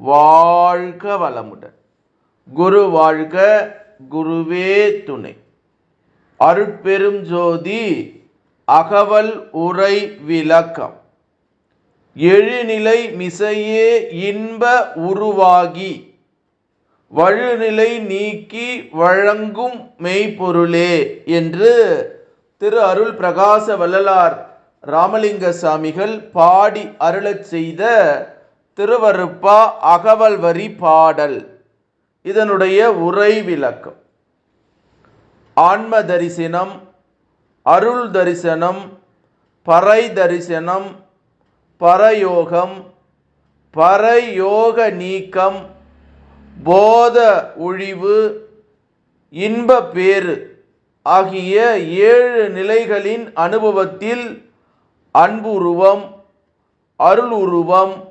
வாழ்க வளமுடன். குரு வாழ்க குருவே துணை. அருட்பெரும் ஜோதி அகவல் உரை விளக்கம். எழுநிலை மிசையே இன்ப உருவாகி. வழுநிலை நீக்கி வழங்கும் மெய்ப்பொருளே என்று திரு அருள் பிரகாச வள்ளலார் ராமலிங்க சாமிகள் பாடி அருளச் செய்த திருவருப்பா அகவல் வரி பாடல். இதனுடைய உரை விளக்கம். ஆன்ம தரிசனம் அருள் தரிசனம் பறை தரிசனம் பரயோகம் பரயோக நீக்கம் போத ஒழிவு இன்ப பேறு ஆகிய ஏழு நிலைகளின் அனுபவத்தில் அன்புருவம் அருள் அருளுருவம்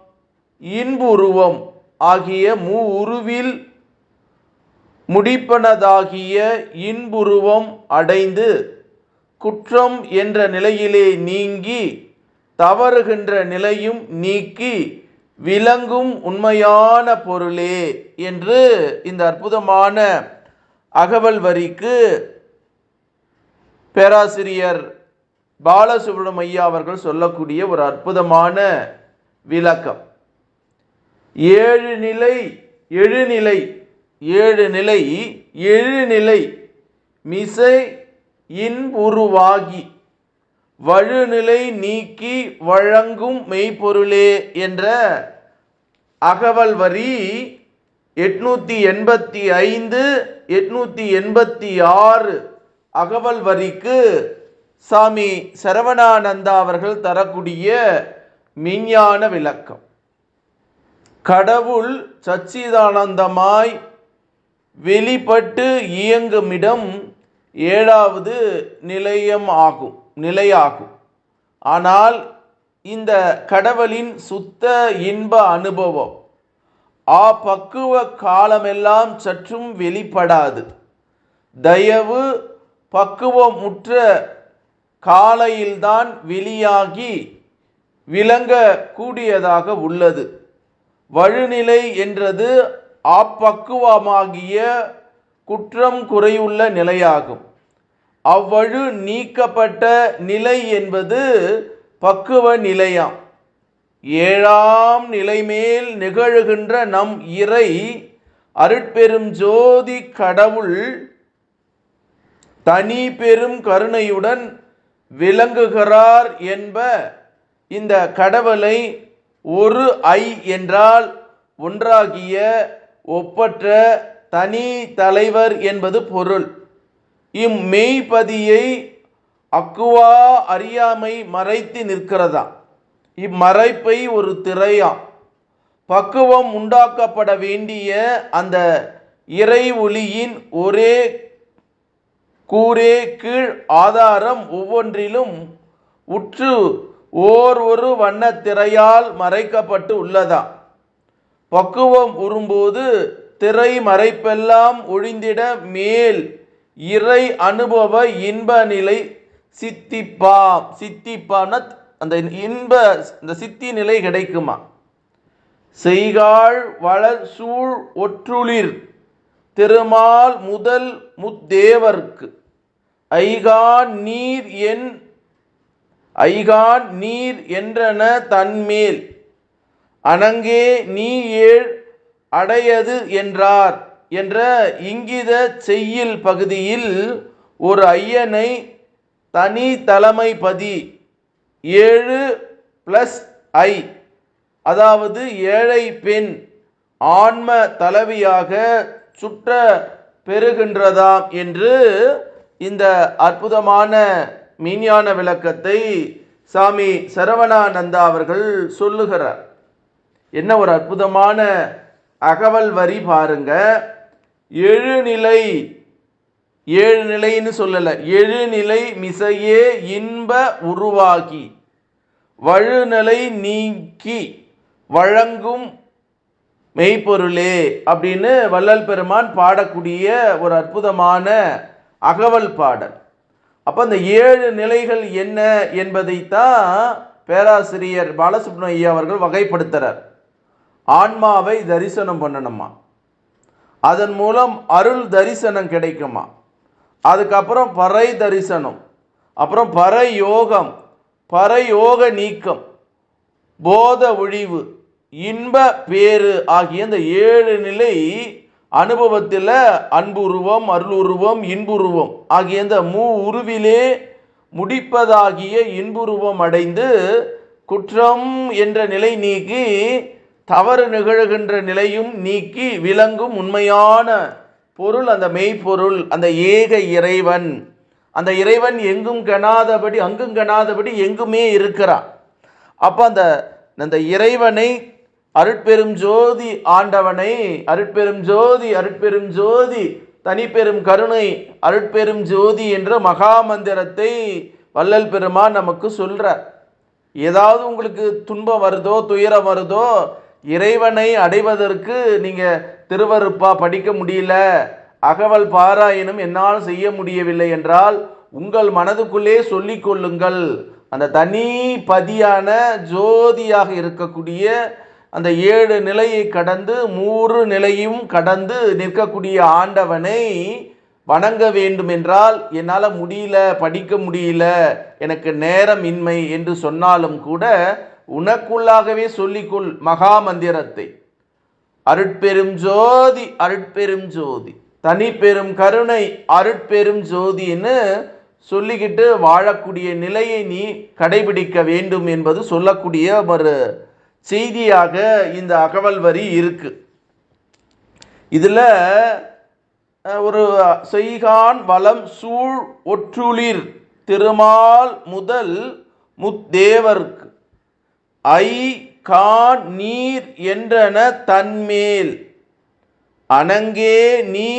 இன்புருவம் ஆகிய மூ உருவில் முடிப்பனதாகிய இன்புருவம் அடைந்து குற்றம் என்ற நிலையிலே நீங்கி தவறுகின்ற நிலையும் நீக்கி விளங்கும் உண்மையான பொருளே என்று இந்த அற்புதமான அகவல் வரிக்கு பேராசிரியர் பாலசுப்ரமணியா அவர்கள் சொல்லக்கூடிய ஒரு அற்புதமான விளக்கம். ஏழு நிலை எழுநிலை ஏழு நிலை எழுநிலை மிசை இன்புருவாகி வழுநிலை நீக்கி வழங்கும் மெய்ப்பொருளே என்ற அகவல் வரி எட்நூற்றி எண்பத்தி ஐந்து எட்நூற்றி எண்பத்தி ஆறு அகவல் வரிக்கு சாமி சரவணானந்தா அவர்கள் தரக்கூடிய விஞ்ஞான விளக்கம். கடவுள் சச்சிதானந்தமாய் வெளிப்பட்டு இயங்குமிடம் ஏழாவது நிலையம் ஆகும் நிலையாகும். ஆனால் இந்த கடவுளின் சுத்த இன்ப அனுபவம் ஆ பக்குவ காலமெல்லாம் சற்றும் வெளிப்படாது. தயவு பக்குவமுற்ற காலையில்தான் வெளியாகி விளங்க கூடியதாக உள்ளது. வழுநிலை என்றது ஆப்பக்குவமாகிய குற்றம் குறையுள்ள நிலையாகும். அவ்வழு நீக்கப்பட்ட நிலை என்பது பக்குவ நிலையாம். ஏழாம் நிலைமேல் நிகழுகின்ற நம் இறை அருட்பெரும் ஜோதி கடவுள் தனி பெரும் கருணையுடன் விளங்குகிறார் என்ப இந்த கடவுளை ஒரு ஐ என்றால் ஒன்றாகிய ஒப்பற்ற தனி தலைவர் என்பது பொருள். இம்மெய்ப்பதியை அக்குவா அறியாமை மறைத்து நிற்கிறதா இம்மறைப்பை ஒரு திரையாம். பக்குவம் உண்டாக்கப்பட வேண்டிய அந்த இறை ஒளியின் ஒரே கூரே கீழ் ஆதாரம் ஒவ்வொன்றிலும் உற்று ஓர் ஒரு வண்ணத்திரையால் மறைக்கப்பட்டு உள்ளதா பக்குவம் உறும்போது திரை மறைப்பெல்லாம் ஒழிந்திட மேல் இறை அனுபவ இன்ப நிலை சித்திப்பா சித்திப்பான அந்த இன்ப இந்த சித்தி நிலை கிடைக்குமா? செய்காள் வளர் சூழ் ஒற்றுளிர் திருமால் முதல் முத்தேவர்க்கு. ஐகான் நீர் என் ஐகான் நீர் என்றன தன்மேல். அனங்கே நீ ஏழ் அடையது என்றார் என்ற இங்கித செய்யில் பகுதியில் ஒரு ஐயனை தனி தலைமைப்பதி. ஏழு ப்ளஸ் ஐ அதாவது ஏழை பெண் ஆன்ம தலைவியாக சுற்ற பெறுகின்றதாம் என்று இந்த அற்புதமான மீஞான விளக்கத்தை சாமி சரவணானந்தா அவர்கள் சொல்லுகிறார். என்ன ஒரு அற்புதமான அகவல் வரி பாருங்க. எழுநிலை ஏழு நிலைன்னு சொல்லலை. எழுநிலை மிசையே இன்ப உருவாகி வழுநிலை நீக்கி வழங்கும் மெய்ப்பொருளே அப்படின்னு வள்ளல் பெருமான் பாடக்கூடிய ஒரு அற்புதமான அகவல் பாடல். அப்போ அந்த ஏழு நிலைகள் என்ன என்பதைத்தான் பேராசிரியர் பாலசுப்ரமணிய அவர்கள் வகைப்படுத்துகிறார் ஆன்மாவை தரிசனம் பண்ணணுமா? அதன் மூலம் அருள் தரிசனம் கிடைக்குமா? அதுக்கப்புறம் பறை தரிசனம் அப்புறம் பறை யோகம் பரயோக நீக்கம் போத ஒழிவு இன்ப பேறு ஆகிய இந்த ஏழு நிலை அனுபவத்தில் அன்புருவம் அருளுருவம் இன்புருவம் ஆகிய இந்த மூ உருவிலே முடிப்பதாகிய இன்புருவம் அடைந்து குற்றம் என்ற நிலை நீக்கி தவறு நிகழ்கின்ற நிலையும் நீக்கி விளங்கும் உண்மையான பொருள் அந்த மெய்ப்பொருள் அந்த ஏக இறைவன். அந்த இறைவன் எங்கும் கணாதபடி அங்கும் கணாதபடி எங்குமே இருக்கிறான். அப்போ அந்த அந்த இறைவனை அருட்பெரும் ஜோதி ஆண்டவனை அருட்பெரும் ஜோதி அருட்பெரும் ஜோதி தனிப்பெரும் கருணை அருட்பெரும் ஜோதி என்ற மகா மந்திரத்தை வள்ளல் பெருமான் நமக்கு சொல்கிறார் ஏதாவது உங்களுக்கு துன்பம் வருதோ துயரம் வருதோ இறைவனை அடைவதற்கு நீங்கள் திருவருப்பா படிக்க முடியல அகவல் பாராயணம் என்னால் செய்ய முடியவில்லை என்றால் உங்கள் மனதுக்குள்ளே சொல்லிக்கொள்ளுங்கள் அந்த தனி பதியான ஜோதியாக இருக்கக்கூடிய அந்த ஏழு நிலையை கடந்து மூன்று நிலையும் கடந்து நிற்கக்கூடிய ஆண்டவனை வணங்க வேண்டும் என்றால் என்னால் முடியல படிக்க முடியல எனக்கு நேரம் இன்மை என்று சொன்னாலும் கூட உனக்குள்ளாகவே சொல்லிக்கொள் மகா மந்திரத்தை அருட்பெரும் ஜோதி அருட்பெரும் ஜோதி. தனி பெரும் கருணை அருட்பெரும் ஜோதின்னு சொல்லிக்கிட்டு வாழக்கூடிய நிலையை நீ கடைபிடிக்க வேண்டும் என்பது சொல்லக்கூடிய ஒரு செய்தியாக இந்த அகவல் வரி இருக்கு. இதில் ஒரு செய்கான் வளம் சூழ் ஒற்றுளிர் திருமால் முதல் முத்தேவர்க்கு. ஐ கான் நீர் என்றன தன்மேல். அனங்கே நீ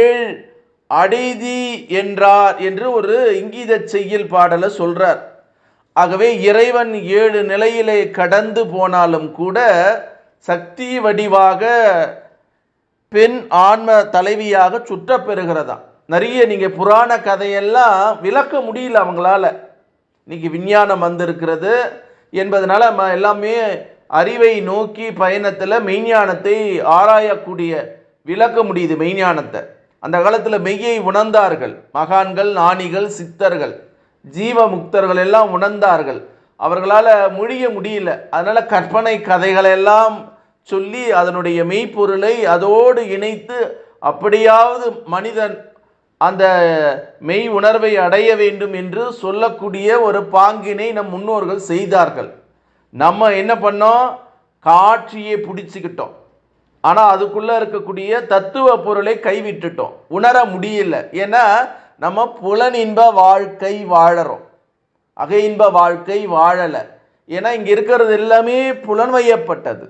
ஏழ் அடைதி என்றார் என்று ஒரு இங்கீத செய்யுள் பாடலை சொல்றார். ஆகவே இறைவன் ஏழு நிலையிலே கடந்து போனாலும் கூட சக்தி வடிவாக பெண் ஆன்ம தலைவியாக சுற்றப்பெறுகிறதா நிறைய நீங்கள் புராண கதையெல்லாம் விளக்க முடியல அவங்களால. இன்னைக்கு விஞ்ஞானம் வந்திருக்கிறது என்பதனால ம- எல்லாமே அறிவை நோக்கி பயணத்தில் மெய்ஞானத்தை ஆராயக்கூடிய விளக்க முடியுது மெய்ஞானத்தை. அந்த காலத்தில் மெய்யை உணர்ந்தார்கள். மகான்கள் ஞானிகள் சித்தர்கள். ஜீவ முக்தர்கள் எல்லாம் உணர்ந்தார்கள். அவர்களால் முடிய முடியல. அதனால் கற்பனை கதைகளெல்லாம் சொல்லி அதனுடைய மெய்ப்பொருளை அதோடு இணைத்து அப்படியாவது மனிதன் அந்த மெய் உணர்வை அடைய வேண்டும் என்று சொல்லக்கூடிய ஒரு பாங்கினை நம் முன்னோர்கள் செய்தார்கள். நம்ம என்ன பண்ணோம்? காட்சியை பிடிச்சிக்கிட்டோம். ஆனால் அதுக்குள்ளே இருக்கக்கூடிய தத்துவ பொருளை கைவிட்டுட்டோம். உணர முடியல. ஏன்னா நம்ம புலன் இன்ப வாழ்க்கை வாழறோம். அகை இன்ப வாழ்க்கை வாழலை. ஏன்னா இங்கே இருக்கிறது எல்லாமே புலன்வயப்பட்டது.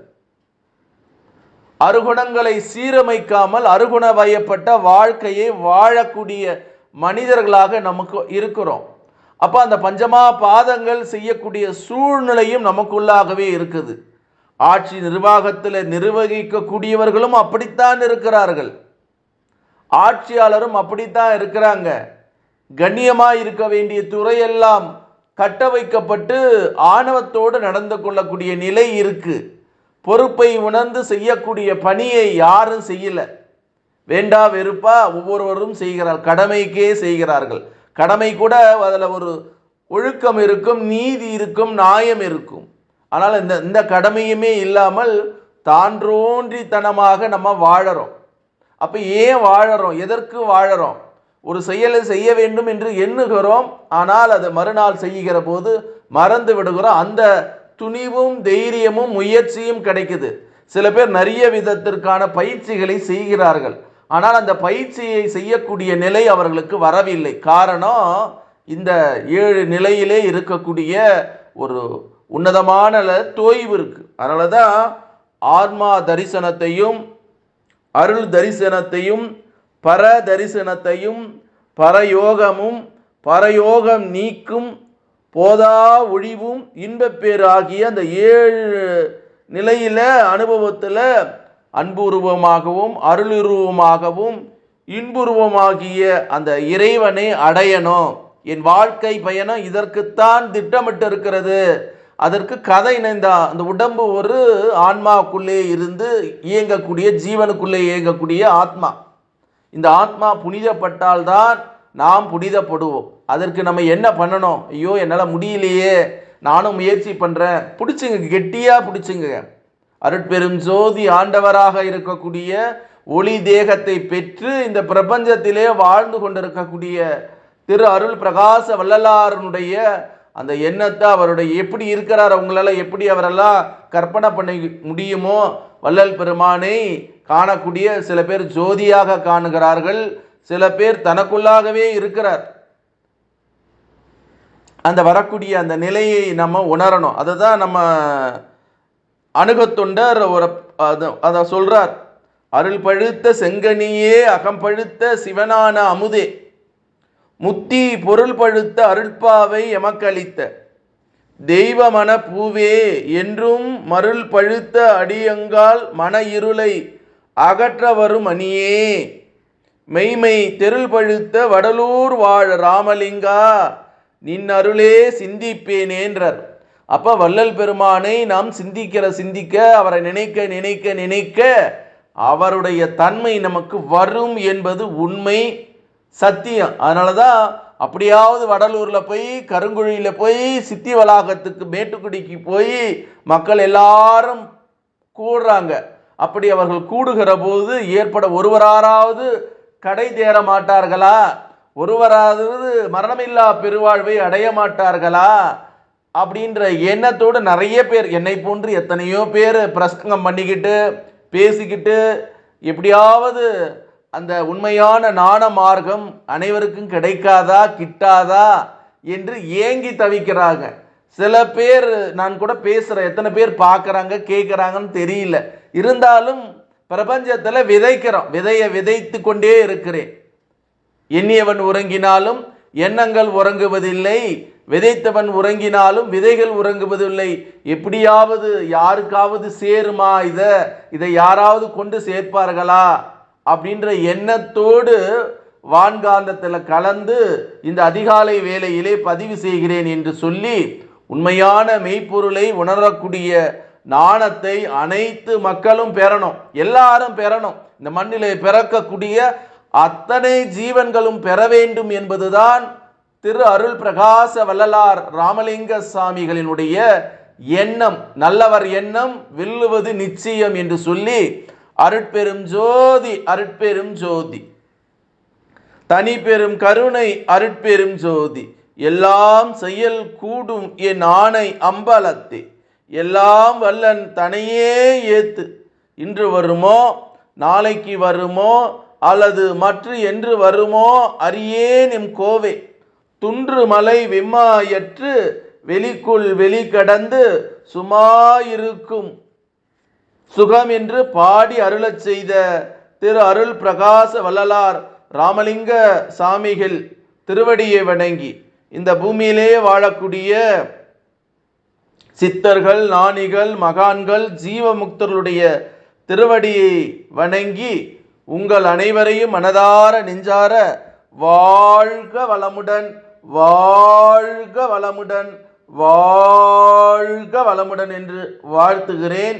அருகுணங்களை சீரமைக்காமல் அருகுணவயப்பட்ட வாழ்க்கையை வாழக்கூடிய மனிதர்களாக நமக்கு இருக்கிறோம். அப்போ அந்த பஞ்சமா பாதங்கள் செய்யக்கூடிய சூழ்நிலையும் நமக்குள்ளாகவே இருக்குது. ஆட்சி நிர்வாகத்தில் நிர்வகிக்கக்கூடியவர்களும் அப்படித்தான் இருக்கிறார்கள். ஆட்சியாளரும் அப்படித்தான் இருக்கிறாங்க. கண்ணியமாக இருக்க வேண்டிய துறையெல்லாம் கட்ட வைக்கப்பட்டு ஆணவத்தோடு நடந்து கொள்ளக்கூடிய நிலை இருக்கு. பொறுப்பை உணர்ந்து செய்யக்கூடிய பணியை யாரும் செய்யல. வேண்டா வெறுப்பா ஒவ்வொருவரும் செய்கிறார் கடமைக்கே செய்கிறார்கள். கடமை கூட அதில் ஒரு ஒழுக்கம் இருக்கும் நீதி இருக்கும் நியாயம் இருக்கும். ஆனால் இந்த இந்த கடமையுமே இல்லாமல் தான்றோன்றித்தனமாக நம்ம வாழறோம். அப்போ ஏன் வாழறோம்? எதற்கு வாழறோம்? ஒரு செயலை செய்ய வேண்டும் என்று எண்ணுகிறோம். ஆனால் அதை மறுநாள் செய்கிற போது மறந்து விடுகிறோம். அந்த துணிவும் தைரியமும் முயற்சியும் கிடைக்குது. சில பேர் நிறைய விதத்திற்கான பயிற்சிகளை செய்கிறார்கள். ஆனால் அந்த பயிற்சியை செய்யக்கூடிய நிலை அவர்களுக்கு வரவில்லை. காரணம் இந்த ஏழு நிலையிலே இருக்கக்கூடிய ஒரு உன்னதமான தோய்வு இருக்குது அதனால தான் ஆத்மா தரிசனத்தையும் அருள் தரிசனத்தையும் பர தரிசனத்தையும் பரயோகமும் பரயோகம் நீக்கும் போதா ஒழிவும் இன்பப்பேறு ஆகிய அந்த ஏழு நிலையில் அனுபவத்தில் அன்புருவமாகவும் அருளுருவமாகவும் இன்புருவமாகிய அந்த இறைவனை அடையணும். என் வாழ்க்கை பயணம் இதற்குத்தான் திட்டமிட்டு இருக்கிறது அதற்கு கதை இணைந்த அந்த உடம்பு ஒரு ஆன்மாவுக்குள்ளே இருந்து இயங்கக்கூடிய ஜீவனுக்குள்ளே இயங்கக்கூடிய ஆத்மா. இந்த ஆத்மா புனிதப்பட்டால்தான் நாம் புனிதப்படுவோம். அதற்கு நம்ம என்ன பண்ணணும்? ஐயோ என்னால் முடியலையே. நானும் முயற்சி பண்ணுறேன் பிடிச்சிங்க கெட்டியாக பிடிச்சிங்க. அருட்பெரும் ஜோதி ஆண்டவராக இருக்கக்கூடிய ஒளி தேகத்தை பெற்று இந்த பிரபஞ்சத்திலே வாழ்ந்து கொண்டிருக்கக்கூடிய திரு அருள் பிரகாச வள்ளலாரனுடைய அந்த எண்ணத்தை அவருடைய எப்படி இருக்கிறார் அவங்களால எப்படி அவரெல்லாம் கற்பனை பண்ண முடியுமோ வள்ளல் பெருமானை காணக்கூடிய சில பேர் ஜோதியாக காணுகிறார்கள். சில பேர் தனக்குள்ளாகவே இருக்கிறார். அந்த வரக்கூடிய அந்த நிலையை நம்ம உணரணும். அதை தான் நம்ம அணுகத்தொண்டர் ஒரு அதை அதை அருள் பழுத்த செங்கனியே அகம் பழுத்த சிவனான அமுதே. முத்தி பொருள் பழுத்த அருட்பாவை எமக்களித்த. தெய்வமன பூவே என்றும் மருள் பழுத்த அடியங்கால் மன இருளை அகற்ற வரும் அணியே. மெய்மை தெருள் பழுத்த வடலூர் வாழ் ராமலிங்கா நின் அருளே சிந்திப்பேனேன்றார் அப்ப வள்ளல் பெருமானை நாம் சிந்திக்கிற சிந்திக்க அவரை நினைக்க நினைக்க நினைக்க அவருடைய தன்மை நமக்கு வரும் என்பது உண்மை. சத்தியம். அதனால தான் அப்படியாவது வடலூரில் போய் கருங்குழியில் போய் சித்தி வளாகத்துக்கு மேட்டுக்குடிக்கு போய் மக்கள் எல்லாரும் கூடுறாங்க. அப்படி அவர்கள் கூடுகிற போது ஏற்பட ஒருவராராவது கடை தேற மாட்டார்களா? ஒருவராவது மரணமில்லா பெருவாழ்வை அடைய மாட்டார்களா? அப்படின்ற எண்ணத்தோடு நிறைய பேர் என்னை போன்று எத்தனையோ பேர் பிரசங்கம் பண்ணிக்கிட்டு பேசிக்கிட்டு எப்படியாவது அந்த உண்மையான நாண மார்க்கம் அனைவருக்கும் கிடைக்காதா கிட்டாதா என்று ஏங்கி தவிக்கிறாங்க. சில பேர் நான் கூட பேசுகிறேன் எத்தனை பேர் பார்க்குறாங்க கேட்குறாங்கன்னு தெரியல. இருந்தாலும் பிரபஞ்சத்தில் விதைக்கிறோம் விதையை விதைத்து கொண்டே இருக்கிறேன். எண்ணியவன் உறங்கினாலும் எண்ணங்கள் உறங்குவதில்லை விதைத்தவன் உறங்கினாலும் விதைகள் உறங்குவதில்லை. எப்படியாவது யாருக்காவது சேருமா இதை? இதை யாராவது கொண்டு சேர்ப்பார்களா? அப்படின்ற எண்ணத்தோடு வான்காந்தத்தில் கலந்து இந்த அதிகாலை வேலையிலே பதிவு செய்கிறேன் என்று சொல்லி உண்மையான மெய்ப்பொருளை உணரக்கூடிய நாணத்தை அனைத்து மக்களும் பெறணும். எல்லாரும் பெறணும். இந்த மண்ணிலே பிறக்கக்கூடிய அத்தனை ஜீவன்களும் பெற வேண்டும் என்பதுதான் திரு அருள் பிரகாச வள்ளலார் ராமலிங்க சாமிகளினுடைய எண்ணம். நல்லவர் எண்ணம் வெல்லுவது நிச்சயம் என்று சொல்லி அருட்பெரும் ஜோதி அருட்பெரும் ஜோதி. தனி பெரும் கருணை அருட்பெரும் ஜோதி. எல்லாம் செயல் கூடும் என் ஆணை அம்பலத்தே. எல்லாம் வல்லன் தனையே ஏத்து. இன்று வருமோ நாளைக்கு வருமோ அல்லது மற்ற என்று வருமோ அறியேன் எம் கோவே. துன்று மலை விம்மாயற்று வெளிக்குள் வெளி கடந்து சுமாயிருக்கும். சுகம் என்று பாடி அருளச் செய்த திரு அருள் பிரகாச வள்ளலார் ராமலிங்க சாமிகள் திருவடியை வணங்கி இந்த பூமியிலே வாழக்கூடிய சித்தர்கள் நாணிகள் மகான்கள் ஜீவமுக்தர்களுடைய திருவடியை வணங்கி உங்கள் அனைவரையும் மனதார நெஞ்சார வாழ்க வளமுடன் வாழ்க வளமுடன் வாழ்க வளமுடன் என்று வாழ்த்துகிறேன்.